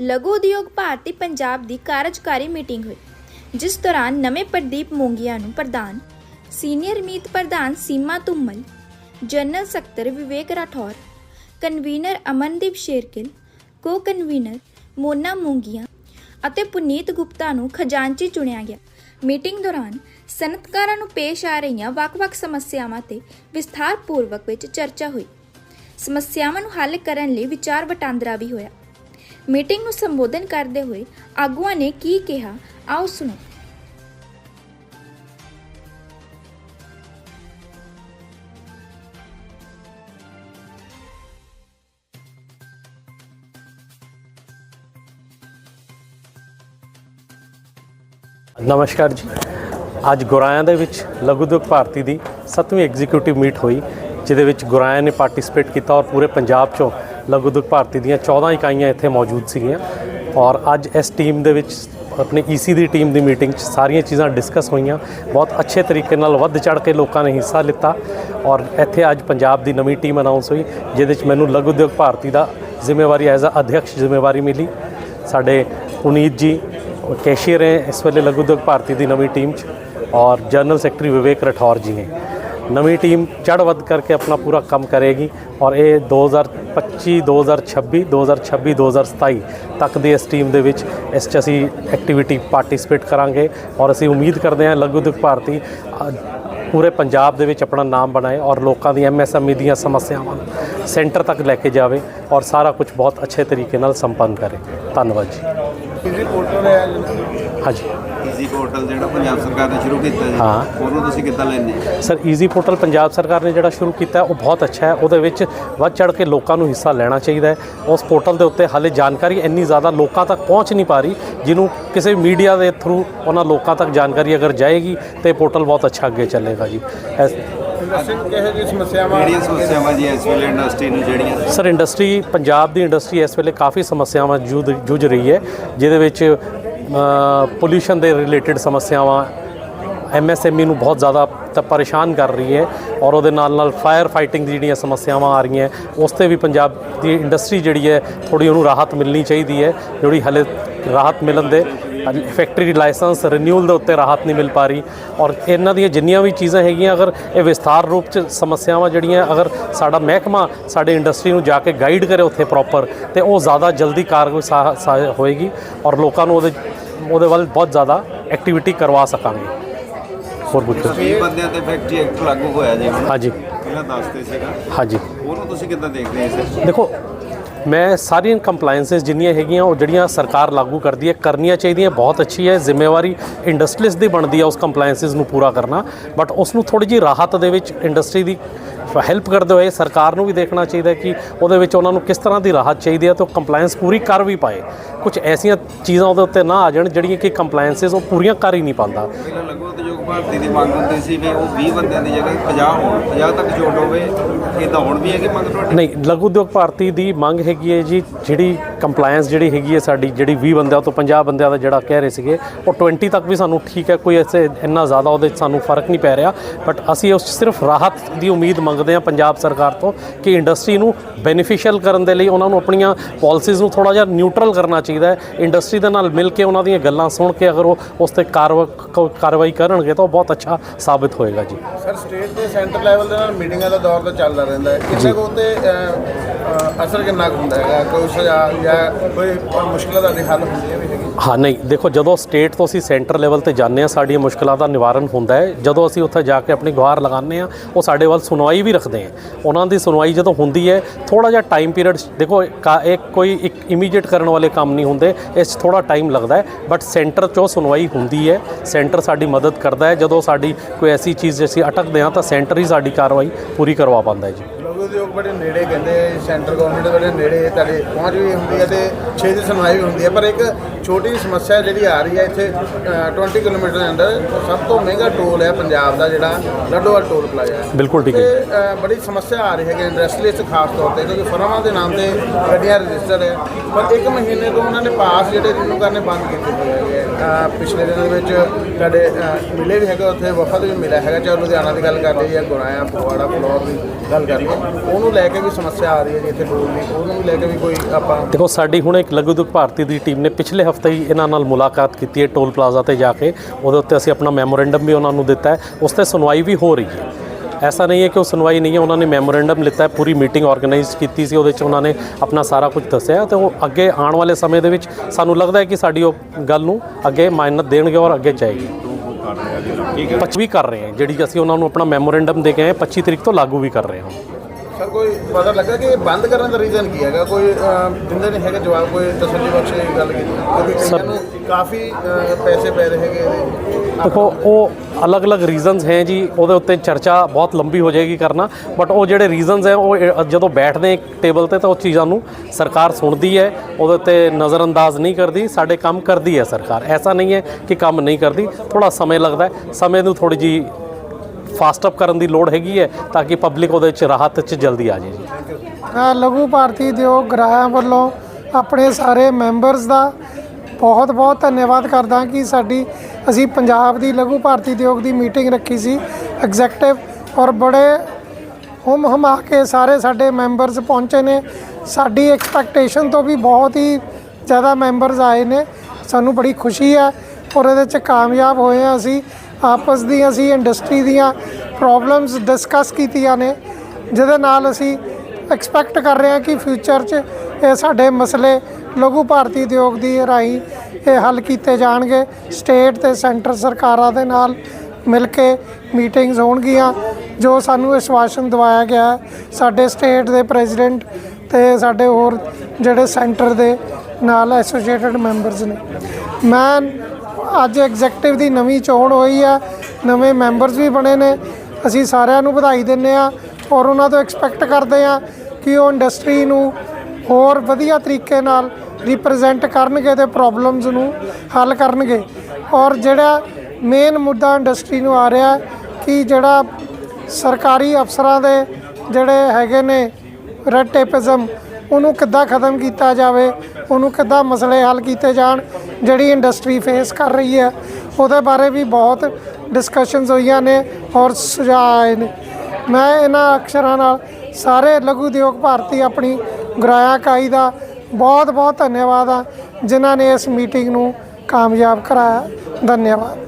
ਲਘੂ ਉਦਯੋਗ ਭਾਰਤੀ ਪੰਜਾਬ ਦੀ ਕਾਰਜਕਾਰੀ ਮੀਟਿੰਗ ਹੋਈ, ਜਿਸ ਦੌਰਾਨ ਨਵੇਂ ਪ੍ਰਦੀਪ ਮੋਂਗੀਆ ਨੂੰ ਪ੍ਰਧਾਨ, ਸੀਨੀਅਰ ਮੀਤ ਪ੍ਰਧਾਨ ਸੀਮਾ ਤੁੰਮਲ ਜਨਰਲ ਸਕੱਤਰ Vivek Rathore, convener Amandeep Shergill co convener Mona ਮੋਂਗੀਆ ਅਤੇ ਪੁਨੀਤ ਗੁਪਤਾ ਨੂੰ ਖਜ਼ਾਨਚੀ ਚੁਣਿਆ ਗਿਆ। ਮੀਟਿੰਗ ਦੌਰਾਨ ਸਨਅਤਕਾਰਾਂ ਨੂੰ ਪੇਸ਼ ਆ ਰਹੀਆਂ ਵੱਖ-ਵੱਖ ਸਮੱਸਿਆਵਾਂ ਤੇ ਵਿਸਥਾਰਪੂਰਵਕ ਵਿੱਚ ਚਰਚਾ ਹੋਈ। ਸਮੱਸਿਆਵਾਂ ਨੂੰ ਹੱਲ ਕਰਨ ਲਈ ਵਿਚਾਰ ਵਟਾਂਦਰਾ ਵੀ ਹੋਇਆ। ਮੀਟਿੰਗ ਨੂੰ ਸੰਬੋਧਨ ਕਰਦੇ ਹੋਏ ਆਗੂਆਂ ਨੇ ਕੀ ਕਿਹਾ, ਆਓ ਸੁਣੋ। ਨਮਸਕਾਰ ਜੀ। ਅੱਜ ਗੁਰਾਇਆਂ ਦੇ ਵਿੱਚ ਲਘੂ ਉਦਯੋਗ ਭਾਰਤੀ ਦੀ 7ਵੀਂ ਐਗਜ਼ੀਕਿਊਟਿਵ ਮੀਟ ਹੋਈ। ਜਿਹਦੇ ਵਿੱਚ ਗੁਰਾਇਆਂ ਨੇ ਪਾਰਟਿਸਿਪੇਟ ਕੀਤਾ ਔਰ ਪੂਰੇ ਪੰਜਾਬ ਚੋਂ ਲਘੂ ਉਦਯੋਗ ਭਾਰਤੀ ਦੀਆਂ 14 ਇਕਾਈਆਂ ਇੱਥੇ ਮੌਜੂਦ ਸੀਗੀਆਂ। ਔਰ ਅੱਜ ਇਸ ਟੀਮ ਦੇ ਵਿੱਚ ਆਪਣੀ ਈਸੀ ਦੀ ਟੀਮ ਦੀ ਮੀਟਿੰਗ 'ਚ ਸਾਰੀਆਂ ਚੀਜ਼ਾਂ ਡਿਸਕਸ ਹੋਈਆਂ। ਬਹੁਤ ਅੱਛੇ ਤਰੀਕੇ ਨਾਲ ਵੱਧ ਚੜ ਕੇ ਲੋਕਾਂ ਨੇ ਹਿੱਸਾ ਲਿੱਤਾ ਔਰ ਇੱਥੇ ਅੱਜ ਪੰਜਾਬ ਦੀ ਨਵੀਂ ਟੀਮ ਅਨਾਉਂਸ ਹੋਈ, ਜਿਹਦੇ 'ਚ ਮੈਨੂੰ ਲਘੂ ਉਦਯੋਗ ਭਾਰਤੀ ਦਾ ਜ਼ਿੰਮੇਵਾਰੀ ਐਜ਼ ਅ ਅਧਿਕਸ਼ ਜ਼ਿੰਮੇਵਾਰੀ ਮਿਲੀ। ਸਾਡੇ ਪੁਨੀਤ ਜੀ ਕੈਸ਼ੀਅਰ ਹੈ ਇਸ ਵੇਲੇ ਲਘੂ ਉਦਯੋਗ ਭਾਰਤੀ ਦੀ ਨਵੀਂ ਟੀਮ 'ਚ ਔਰ ਜਨਰਲ ਸੈਕਟਰੀ ਵਿਵੇਕ ਰਠੌਰ ਜੀ ਹੈ ਨਵੀਂ ਟੀਮ ਚੜ੍ਹ ਵੱਧ ਕਰਕੇ ਆਪਣਾ ਪੂਰਾ ਕੰਮ ਕਰੇਗੀ ਔਰ ਇਹ 2025 2026 2026 2027 ਤੱਕ ਦੀ ਇਸ ਟੀਮ ਦੇ ਵਿੱਚ ਇਸ 'ਚ ਅਸੀਂ ਐਕਟੀਵਿਟੀ ਪਾਰਟਿਸਿਪੇਟ ਕਰਾਂਗੇ ਔਰ ਅਸੀਂ ਉਮੀਦ ਕਰਦੇ ਹਾਂ ਲਘੂ ਉਦਯੋਗ ਭਾਰਤੀ ਪੂਰੇ ਪੰਜਾਬ ਦੇ ਵਿੱਚ ਆਪਣਾ ਨਾਮ ਬਣਾਏ ਔਰ ਲੋਕਾਂ ਦੀ ਐਮਐਸਐਮਈ ਦੀਆਂ ਸਮੱਸਿਆਵਾਂ ਨੂੰ ਸੈਂਟਰ ਤੱਕ ਲੈ ਕੇ ਜਾਵੇ ਔਰ ਸਾਰਾ ਕੁਝ ਬਹੁਤ ਅੱਛੇ ਤਰੀਕੇ ਨਾਲ ਸੰਪੰਨ ਕਰੇ। ਧੰਨਵਾਦ ਜੀ। ਹਾਂਜੀ। ਈਜ਼ੀ ਪੋਰਟਲ ਜਿਹੜਾ ਪੰਜਾਬ ਸਰਕਾਰ ਨੇ ਸ਼ੁਰੂ ਕੀਤਾ ਜੀ ਹਾਂ। ਉਹਨੂੰ ਤੁਸੀਂ ਕਿੱਦਾਂ ਲੈਂਦੇ ਹੋ? ਸਰ ਈਜ਼ੀ ਪੋਰਟਲ ਪੰਜਾਬ ਸਰਕਾਰ ਨੇ ਜਿਹੜਾ ਸ਼ੁਰੂ ਕੀਤਾ ਹੈ, ਉਹ ਬਹੁਤ ਅੱਛਾ ਹੈ। ਉਹਦੇ ਵਿੱਚ ਵੱਧ ਚੜ ਕੇ ਲੋਕਾਂ ਨੂੰ ਹਿੱਸਾ ਲੈਣਾ ਚਾਹੀਦਾ ਹੈ। ਉਸ ਪੋਰਟਲ ਦੇ ਉੱਤੇ ਹਾਲੇ ਜਾਣਕਾਰੀ ਇੰਨੀ ਜ਼ਿਆਦਾ ਲੋਕਾਂ ਤੱਕ ਪਹੁੰਚ ਨਹੀਂ ਪਾ ਰਹੀ ਜਿਹਨੂੰ ਕਿਸੇ ਮੀਡੀਆ ਦੇ ਥਰੂ ਉਹਨਾਂ ਲੋਕਾਂ ਤੱਕ ਜਾਣਕਾਰੀ ਅਗਰ ਜਾਏਗੀ ਤੇ ਪੋਰਟਲ ਬਹੁਤ ਅੱਛਾ ਅੱਗੇ ਚੱਲੇਗਾ ਜੀ। ਇਸ ਇੰਡਸਟਰੀ ਨੂੰ ਕਿਹੋ ਜਿਹੀ ਸਮੱਸਿਆਵਾਂ ਕਿਹੜੀਆਂ ਸਮੱਸਿਆਵਾਂ ਜੀ ਇਸ ਵੇਲੇ ਇੰਡਸਟਰੀ ਨੂੰ ਜਿਹੜੀਆਂ? ਸਰ ਇੰਡਸਟਰੀ ਪੰਜਾਬ ਦੀ ਇੰਡਸਟਰੀ ਇਸ ਵੇਲੇ ਕਾਫੀ ਸਮੱਸਿਆਵਾਂ ਜੂਝ ਜੂਝ ਰਹੀ ਹੈ ਜਿਹਦੇ ਵਿੱਚ ਪੋਲੂਸ਼ਨ ਦੇ ਰਿਲੇਟਡ ਸਮੱਸਿਆਵਾਂ ਐਮਐਸਐਮਈ ਨੂੰ ਬਹੁਤ ਜ਼ਿਆਦਾ ਪਰੇਸ਼ਾਨ ਕਰ ਰਹੀ ਹੈ ਔਰ ਉਹਦੇ ਨਾਲ ਨਾਲ ਫਾਇਰ ਫਾਈਟਿੰਗ ਦੀ ਜਿਹੜੀਆਂ ਸਮੱਸਿਆਵਾਂ ਆ ਰਹੀਆਂ, ਉਸ ਤੇ ਵੀ ਪੰਜਾਬ ਦੀ ਇੰਡਸਟਰੀ ਜਿਹੜੀ ਹੈ ਥੋੜੀ ਉਹਨੂੰ ਰਾਹਤ ਮਿਲਣੀ ਚਾਹੀਦੀ ਹੈ, ਜਿਹੜੀ ਹਲੇ ਰਾਹਤ ਮਿਲਣ ਦੇ ਫੈਕਟਰੀ ਲਾਇਸੈਂਸ ਰਿਨਿਊਅਲ ਦੇ ਉੱਤੇ ਰਾਹਤ ਨਹੀਂ ਮਿਲ ਪਾ ਰਹੀ ਔਰ ਇਹਨਾਂ ਦੀਆਂ ਜਿੰਨੀਆਂ ਵੀ ਚੀਜ਼ਾਂ ਹੈਗੀਆਂ, ਅਗਰ ਇਹ ਵਿਸਥਾਰ ਰੂਪ ਚ ਸਮੱਸਿਆਵਾਂ ਜਿਹੜੀਆਂ, ਅਗਰ ਸਾਡਾ ਮਹਿਕਮਾ ਸਾਡੇ ਇੰਡਸਟਰੀ ਨੂੰ ਜਾ ਕੇ ਗਾਈਡ ਕਰੇ ਉੱਥੇ ਪ੍ਰੋਪਰ ਤੇ ਉਹ ਜ਼ਿਆਦਾ ਜਲਦੀ ਕਾਰਗੁਜ਼ਾਰ ਹੋਏਗੀ ਔਰ ਲੋਕਾਂ ਨੂੰ ਉਹਦੇ ਉਹਦੇ ਵੱਲ ਬਹੁਤ ਜ਼ਿਆਦਾ ਐਕਟੀਵਿਟੀ ਕਰਵਾ ਸਕਾਂਗੇ। ਹੋਰ ਪੁੱਛੋ। 20 ਬੰਦਿਆਂ ਤੇ ਫੈਕਟਰੀ ਐਕਟ ਲਾਗੂ ਹੋਇਆ ਜੀ ਹੁਣ। ਹਾਂਜੀ। ਪਹਿਲਾਂ ਦੱਸਦੇ ਸੀਗਾ। ਹਾਂਜੀ। ਉਹਨੂੰ ਤੁਸੀਂ ਕਿੱਦਾਂ ਦੇਖਦੇ ਹੋ ਸਰ ਦੇਖੋ ਮੈਂ ਸਾਰੀਆਂ ਕੰਪਲਾਈਂਸਸ ਜਿੰਨੀਆਂ ਹੈਗੀਆਂ ਉਹ ਜਿਹੜੀਆਂ ਸਰਕਾਰ ਲਾਗੂ ਕਰਦੀ ਹੈ ਕਰਨੀਆਂ ਚਾਹੀਦੀਆਂ ਬਹੁਤ ਅੱਛੀ ਹੈ। ਜ਼ਿੰਮੇਵਾਰੀ ਇੰਡਸਟਰੀਜ਼ ਦੀ ਬਣਦੀ ਹੈ ਉਸ ਕੰਪਲਾਈਂਸਸ ਨੂੰ ਪੂਰਾ ਕਰਨਾ। ਬਟ ਉਸ ਨੂੰ ਥੋੜੀ ਜਿਹੀ ਰਾਹਤ ਦੇ ਵਿੱਚ ਇੰਡਸਟਰੀ ਦੀ ਹੈਲਪ ਕਰਦੇ ਹੋਏ ਸਰਕਾਰ ਨੂੰ ਵੀ ਦੇਖਣਾ ਚਾਹੀਦਾ ਕਿ ਉਹਦੇ ਵਿੱਚ ਉਹਨਾਂ ਨੂੰ ਕਿਸ ਤਰ੍ਹਾਂ ਦੀ ਰਾਹਤ ਚਾਹੀਦੀ ਹੈ ਤਾਂ ਕੰਪਲਾਈਂਸ ਪੂਰੀ ਕਰ ਵੀ ਪਾਏ। ਕੁਝ ਐਸੀਆਂ ਚੀਜ਼ਾਂ ਉਹਦੇ ਉੱਤੇ ਨਾ ਆ ਜਾਣ ਜਿਹੜੀਆਂ ਕਿ ਕੰਪਲਾਈਂਸਸ ਉਹ ਪੂਰੀਆਂ ਕਰ ਹੀ ਨਹੀਂ ਪਾਉਂਦਾ। ਪਹਿਲਾਂ ਲਘੂ ਉਦਯੋਗ ਭਾਰਤੀ ਦੀ ਮੰਗ ਹੁੰਦੀ ਸੀ ਵੀ ਉਹ 20 ਬੰਦਿਆਂ ਦੀ ਜਗ੍ਹਾ 50 ਹੋਣ 50 ਤੱਕ ਜੋੜ ਹੋਵੇ ਇਦਾਂ ਹੁਣ ਵੀ ਹੈ ਕਿ ਮੰਗ ਤੁਹਾਡੀ? ਨਹੀਂ ਲਘੂ ਉਦਯੋਗ ਭਾਰਤੀ ਦੀ ਮੰਗ ਹੈਗੀ ਹੈ ਜੀ ਜਿਹੜੀ ਕੰਪਲਾਈਂਸ ਜਿਹੜੀ ਹੈਗੀ ਹੈ ਸਾਡੀ, ਜਿਹੜੀ 20 ਬੰਦਿਆਂ ਤੋਂ 50 ਬੰਦਿਆਂ ਦਾ ਜਿਹੜਾ ਕਹਿ ਰਹੇ ਸੀਗੇ, ਉਹ 20 ਤੱਕ ਵੀ ਸਾਨੂੰ ਠੀਕ ਹੈ, ਕੋਈ ਐਸੇ ਇੰਨਾ ਜ਼ਿਆਦਾ ਉਹਦੇ 'ਚ ਸਾਨੂੰ ਫ਼ਰਕ ਨਹੀਂ ਪੈ ਰਿਹਾ। ਬਟ ਅਸੀਂ ਉਸ 'ਚ ਸਿਰਫ ਰਾਹਤ ਦੀ ਉਮੀਦ ਮੰਗਦੇ ਹਾਂ ਪੰਜਾਬ ਸਰਕਾਰ ਤੋਂ ਕਿ ਇੰਡਸਟਰੀ ਨੂੰ ਬੈਨੀਫੀਸ਼ੀਅਲ ਕਰਨ ਦੇ ਲਈ ਉਹਨਾਂ ਨੂੰ ਆਪਣੀਆਂ ਪਾਲਿਸੀਜ਼ ਨੂੰ ਥੋੜਾ ਜਿਹਾ ਨਿਊਟਰਲ ਕਰਨਾ ਚਾਹੀਦਾ ਹੈ। ਇੰਡਸਟਰੀ ਦੇ ਨਾਲ ਮਿਲ ਕੇ ਉਹਨਾਂ ਦੀਆਂ ਗੱਲਾਂ ਸੁਣ ਕੇ ਅਗਰ ਉਹ ਉਸ ਤੇ ਕਾਰਵਾ- ਕਾਰਵਾਈ ਕਰਨਗੇ ਤਾਂ ਉਹ ਬਹੁਤ ਅੱਛਾ ਸਾਬਿਤ ਹੋਏਗਾ ਜੀ। ਸਰ ਸਟੇਟ ਤੇ ਸੈਂਟਰ ਲੈਵਲ ਦੇ ਨਾਲ ਮੀਟਿੰਗਾਂ ਦਾ ਦੌਰ ਤਾਂ ਚੱਲਦਾ ਰਹਿੰਦਾ ਹੈ। ਕਿੰਨਾ ਕੁ ਉੱਤੇ ਅਸਰ ਕਿੰਨਾ ਹੁੰਦਾ ਹੈਗਾ? ਕੋਈ ਸੁਝਾਅ ਜਾਂ ਕੋਈ ਮੁਸ਼ਕਲਾਂ ਦਾ ਹੱਲ ਹੁੰਦੀਆਂ ਵੀ ਹੈਗੀ ਹਾਂ, ਨਹੀਂ, ਦੇਖੋ, ਜਦੋਂ ਸਟੇਟ ਤੋਂ ਅਸੀਂ ਸੈਂਟਰ ਲੈਵਲ ਤੇ ਜਾਂਦੇ ਹਾਂ, ਸਾਡੀਆਂ ਮੁਸ਼ਕਲਾਂ ਦਾ ਨਿਵਾਰਨ ਹੁੰਦਾ ਹੈ। ਜਦੋਂ ਅਸੀਂ ਉੱਥੇ ਜਾ ਕੇ ਆਪਣੀ ਗੁਹਾਰ ਲਗਾਉਂਦੇ ਹਾਂ, ਉਹ ਸਾਡੇ ਵੱਲ ਸੁਣਵਾਈ ਵੀ ਰੱਖਦੇ ਆ ਉਹਨਾਂ ਦੀ ਸੁਣਵਾਈ ਜਦੋਂ ਹੁੰਦੀ ਹੈ ਥੋੜਾ ਜਿਹਾ ਟਾਈਮ ਪੀਰੀਅਡ ਦੇਖੋ, ਕਾ- ਇਹ ਕੋਈ ਇੱਕ ਇਮੀਡੀਏਟ ਕਰਨ ਵਾਲੇ ਕੰਮ ਨਹੀਂ ਹੁੰਦੇ, ਇਸ 'ਚ ਥੋੜਾ ਟਾਈਮ ਲੱਗਦਾ ਹੈ। ਬਟ ਸੈਂਟਰ 'ਚੋਂ ਸੁਣਵਾਈ ਹੁੰਦੀ ਹੈ। ਸੈਂਟਰ ਸਾਡੀ ਮਦਦ ਕਰਦਾ ਹੈ। ਜਦੋਂ ਸਾਡੀ ਕੋਈ ਐਸੀ ਚੀਜ਼ ਅਸੀਂ ਅਟਕਦੇ ਹਾਂ, ਤਾਂ ਸੈਂਟਰ ਹੀ ਸਾਡੀ ਕਾਰਵਾਈ ਪੂਰੀ ਕਰਵਾ ਪਾਉਂਦਾ ਹੈ ਜੀ। ਉਦਯੋਗ ਬੜੇ ਨੇੜੇ ਕਹਿੰਦੇ ਸੈਂਟਰ ਗਵਰਨਮੈਂਟ ਬੜੇ ਨੇੜੇ ਤੁਹਾਡੇ ਪਹੁੰਚ ਵੀ ਹੁੰਦੀ ਹੈ ਤੇ ਛੇ ਦੀ ਸੁਣਵਾਈ ਵੀ ਹੁੰਦੀ ਹੈ, ਪਰ ਇੱਕ ਛੋਟੀ ਜਿਹੀ ਸਮੱਸਿਆ ਜਿਹੜੀ ਆ ਰਹੀ ਹੈ ਇੱਥੇ ਅ, 20 ਕਿਲੋਮੀਟਰ ਦੇ ਅੰਦਰ ਸਭ ਤੋਂ ਮਹਿੰਗਾ ਟੋਲ ਹੈ ਪੰਜਾਬ ਦਾ ਜਿਹੜਾ ਲੱਡੋਵਾਲ ਟੋਲ ਪਲਾਜ਼ਾ ਹੈ। ਬਿਲਕੁਲ ਠੀਕ ਤੇ ਹੈ ਅ, ਬੜੀ ਸਮੱਸਿਆ ਆ ਰਹੀ ਹੈ ਇੰਡਸਟਰੀਅਲਿਸਟ ਖਾਸ ਤੌਰ ਤੇ ਕਿਉਂਕਿ ਫਰਮਾਂ ਦੇ ਨਾਮ ਤੇ ਗੱਡੀਆਂ ਰਜਿਸਟਰ ਹੈ। ਪਰ ਇੱਕ ਮਹੀਨੇ ਤੋਂ ਉਹਨਾਂ ਨੇ ਪਾਸ ਜਿਹੜੇ ਰਿਨਿਊ ਕਰਨੇ ਬੰਦ ਕੀਤੇ ਹੋਏ ਹੈਗੇ ਅ, ਪਿਛਲੇ ਦਿਨਾਂ ਦੇ ਵਿੱਚ ਸਾਡੇ ਅ, ਮਿਲੇ ਵੀ ਹੈਗੇ ਉੱਥੇ ਵਫਦ ਵੀ ਮਿਲਿਆ ਹੈਗਾ ਚਾਹੇ ਲੁਧਿਆਣਾ ਦੀ ਗੱਲ ਕਰ ਲਈ ਜਾਂ ਗੁਰਾਇਆ ਫਗਵਾੜਾ ਫਲੋਰ ਦੀ ਗੱਲ ਕਰ ਲਈਏ। ਉਹਨੂੰ ਲੈ ਕੇ ਵੀ ਸਮੱਸਿਆ ਆ ਰਹੀ ਹੈ ਜੀ ਇੱਥੇ ਟੋਲ ਦੀ। ਉਹਨੂੰ ਵੀ ਲੈ ਕੇ ਵੀ ਕੋਈ ਆਪਾਂ ਦੇਖੋ ਸਾਡੀ ਹੁਣ ਇੱਕ ਲਘੂ ਉਦਯੋਗ ਭਾਰਤੀ ਦੀ ਟੀਮ ਨੇ ਪਿਛਲੇ ਹਫ਼ਤੇ ਹੀ ਇਹਨਾਂ ਨਾਲ ਮੁਲਾਕਾਤ ਕੀਤੀ ਹੈ ਟੋਲ ਪਲਾਜ਼ਾ ਤੇ ਜਾ ਕੇ। ਉਹਦੇ ਉੱਤੇ ਅਸੀਂ ਆਪਣਾ ਮੈਮੋਰੈਂਡਮ ਵੀ ਉਹਨਾਂ ਨੂੰ ਦਿੱਤਾ ਹੈ। ਉਸ ਤੇ ਸੁਣਵਾਈ ਵੀ ਹੋ ਰਹੀ ਹੈ। ਐਸਾ ਨਹੀਂ ਹੈ ਕਿ ਉਹ ਸੁਣਵਾਈ ਨਹੀਂ ਹੈ। ਉਹਨਾਂ ਨੇ ਮੈਮੋਰੈਂਡਮ ਲਿੱਤਾ ਹੈ। ਪੂਰੀ ਮੀਟਿੰਗ ਆਰਗੇਨਾਈਜ਼ ਕੀਤੀ ਸੀ। ਉਹਦੇ ਵਿੱਚ ਉਹਨਾਂ ਨੇ ਆਪਣਾ ਸਾਰਾ ਕੁਝ ਦੱਸਿਆ ਤੇ ਉਹ ਅੱਗੇ ਆਉਣ ਵਾਲੇ ਸਮੇਂ ਦੇ ਵਿੱਚ ਸਾਨੂੰ ਲੱਗਦਾ ਹੈ ਕਿ ਸਾਡੀ ਉਹ ਗੱਲ ਨੂੰ ਅੱਗੇ ਮਾਇਨਤ ਦੇਣਗੇ ਔਰ ਅੱਗੇ ਜਾਏਗੀ। ਪੱਚ ਵੀ ਕਰ ਰਹੇ ਹਾਂ। ਜਿਹੜੀ ਅਸੀਂ ਉਹਨਾਂ ਨੂੰ ਆਪਣਾ ਮੈਮੋਰੈਂਡਮ ਦੇ ਕੇ ਆਏ 25 ਤਰੀਕ ਤੋਂ ਲਾਗੂ ਵੀ ਕਰ ਰਹੇ ਹਾਂ। ਸਰ ਕੋਈ ਪਤਾ ਲੱਗਾ ਕਿ ਬੰਦ ਕਰਨ ਦਾ ਰੀਜ਼ਨ ਕੀ ਹੈਗਾ? ਕੋਈ ਦਿੰਦੇ ਨਹੀਂ ਹੈਗੇ ਜਵਾਬ ਕੋਈ ਤਸੱਲੀ ਬਖਸ਼ ਗੱਲ ਕੀਤੀ। ਕਿਉਂਕਿ ਕਈਆਂ ਨੂੰ ਕਾਫੀ ਪੈਸੇ ਪੈ ਰਹੇ ਹੈਗੇ ਇਹਦੇ ਦੇਖੋ ਉਹ ਅਲੱਗ-ਅਲੱਗ ਰੀਜ਼ਨਸ ਹੈ ਜੀ ਉਹਦੇ ਉੱਤੇ ਚਰਚਾ ਬਹੁਤ ਲੰਬੀ ਹੋ ਜਾਏਗੀ ਕਰਨਾ। ਬਟ ਉਹ ਜਿਹੜੇ ਰੀਜ਼ਨਸ ਹੈ ਉਹ ਜਦੋਂ ਬੈਠਦੇ ਇੱਕ ਟੇਬਲ ਤੇ ਤਾਂ ਉਹ ਚੀਜ਼ਾਂ ਨੂੰ ਸਰਕਾਰ ਸੁਣਦੀ ਹੈ ਉਹਦੇ ਉੱਤੇ ਨਜ਼ਰਅੰਦਾਜ਼ ਨਹੀਂ ਕਰਦੀ ਸਾਡੇ ਕੰਮ ਕਰਦੀ ਹੈ ਸਰਕਾਰ। ਐਸਾ ਨਹੀਂ ਹੈ ਕਿ ਕੰਮ ਨਹੀਂ ਕਰਦੀ। ਥੋੜਾ ਸਮੇਂ ਲੱਗਦਾ ਹੈ। ਸਮੇਂ ਨੂੰ ਥੋੜੀ ਜੀ ਫਾਸਟ ਅਪ ਕਰਨ ਦੀ ਲੋੜ ਹੈਗੀ ਹੈ ਤਾਂ ਕਿ ਪਬਲਿਕ ਉਹਦੇ ਵਿੱਚ ਰਾਹਤ 'ਚ ਜਲਦੀ ਆ ਜਾਏ ਜੀ। ਮੈਂ ਲਘੂ ਭਾਰਤੀ ਉਦਯੋਗ ਗ੍ਰਾਹਾਂ ਵੱਲੋਂ ਆਪਣੇ ਸਾਰੇ ਮੈਂਬਰਸ ਦਾ ਬਹੁਤ ਬਹੁਤ ਧੰਨਵਾਦ ਕਰਦਾ ਕਿ ਸਾਡੀ, ਅਸੀਂ ਪੰਜਾਬ ਦੀ ਲਘੂ ਭਾਰਤੀ ਉਦਯੋਗ ਦੀ ਮੀਟਿੰਗ ਰੱਖੀ ਸੀ, ਐਗਜ਼ੈਕਟਿਵ, ਔਰ ਬੜੇ ਹੁਮ ਹਮਾ ਕੇ ਸਾਰੇ ਸਾਡੇ ਮੈਂਬਰਸ ਪਹੁੰਚੇ ਨੇ। ਸਾਡੀ ਐਕਸਪੈਕਟੇਸ਼ਨ ਤੋਂ ਵੀ ਬਹੁਤ ਹੀ ਜ਼ਿਆਦਾ ਮੈਂਬਰਸ ਆਏ ਨੇ। ਸਾਨੂੰ ਬੜੀ ਖੁਸ਼ੀ ਹੈ, ਔਰ ਇਹਦੇ 'ਚ ਕਾਮਯਾਬ ਹੋਏ ਹਾਂ ਅਸੀਂ। ਆਪਸ ਦੀਆਂ ਅਸੀਂ ਇੰਡਸਟਰੀ ਦੀਆਂ ਪ੍ਰੋਬਲਮਸ ਡਿਸਕਸ ਕੀਤੀਆਂ ਨੇ, ਜਿਹਦੇ ਨਾਲ ਅਸੀਂ ਐਕਸਪੈਕਟ ਕਰ ਰਹੇ ਹਾਂ ਕਿ ਫਿਊਚਰ 'ਚ ਇਹ ਸਾਡੇ ਮਸਲੇ ਲਘੂ ਭਾਰਤੀ ਉਦਯੋਗ ਦੀ ਰਾਹੀਂ ਇਹ ਹੱਲ ਕੀਤੇ ਜਾਣਗੇ। ਸਟੇਟ ਤੇ ਸੈਂਟਰ ਸਰਕਾਰਾਂ ਦੇ ਨਾਲ ਮਿਲ ਕੇ ਮੀਟਿੰਗਸ ਹੋਣਗੀਆਂ, ਜੋ ਸਾਨੂੰ ਵਿਸ਼ਵਾਸਨ ਦਿਵਾਇਆ ਗਿਆ ਹੈ। ਸਾਡੇ ਸਟੇਟ ਦੇ ਪ੍ਰੈਜ਼ੀਡੈਂਟ ਤੇ ਸਾਡੇ ਹੋਰ ਜਿਹੜੇ ਸੈਂਟਰ ਦੇ ਨਾਲ ਐਸੋਸੀਏਟਡ ਮੈਂਬਰਸ ਨੇ। ਮੈਂ ਅੱਜ ਐਗਜ਼ੈਕਟਿਵ ਦੀ ਨਵੀਂ ਚੋਣ ਹੋਈ ਆ, ਨਵੇਂ ਮੈਂਬਰਸ ਵੀ ਬਣੇ ਨੇ। ਅਸੀਂ ਸਾਰਿਆਂ ਨੂੰ ਵਧਾਈ ਦਿੰਦੇ ਆ ਔਰ ਉਹਨਾਂ ਤੋਂ ਐਕਸਪੈਕਟ ਕਰਦੇ ਆ ਕਿ ਉਹ ਇੰਡਸਟਰੀ ਨੂੰ ਹੋਰ ਵਧੀਆ ਤਰੀਕੇ ਨਾਲ ਰਿਪਰੈਜ਼ੈਂਟ ਕਰਨਗੇ ਤੇ ਪ੍ਰੋਬਲਮਸ ਨੂੰ ਹੱਲ ਕਰਨਗੇ। ਔਰ ਜਿਹੜਾ ਮੇਨ ਮੁੱਦਾ ਇੰਡਸਟਰੀ ਨੂੰ ਆ ਰਿਹਾ ਕਿ ਜਿਹੜਾ ਸਰਕਾਰੀ ਅਫਸਰਾਂ ਦੇ ਜਿਹੜੇ ਹੈਗੇ ਨੇ ਰੈਡ ਟੇਪਿਜ਼ਮ, ਉਹਨੂੰ ਕਿੱਦਾਂ ਖਤਮ ਕੀਤਾ ਜਾਵੇ, ਉਹਨੂੰ ਕਿੱਦਾਂ ਮਸਲੇ ਹੱਲ ਕੀਤੇ ਜਾਣ ਜਿਹੜੀ ਇੰਡਸਟਰੀ ਫੇਸ ਕਰ ਰਹੀ ਹੈ, ਉਹਦੇ ਬਾਰੇ ਵੀ ਬਹੁਤ ਡਿਸਕਸ਼ਨਸ ਹੋਈਆਂ ਨੇ ਔਰ ਸੁਝਾਅ ਆਏ ਨੇ। ਮੈਂ ਇਹਨਾਂ ਅਕਸ਼ਰਾਂ ਨਾਲ ਸਾਰੇ ਲਘੂ ਉਦਯੋਗ ਭਾਰਤੀ ਆਪਣੀ ਗੁਰਾਇਆ ਇਕਾਈ ਦਾ ਬਹੁਤ ਬਹੁਤ ਧੰਨਵਾਦ ਆ ਜਿਨ੍ਹਾਂ ਨੇ ਇਸ ਮੀਟਿੰਗ ਨੂੰ ਕਾਮਯਾਬ ਕਰਾਇਆ। ਧੰਨਵਾਦ।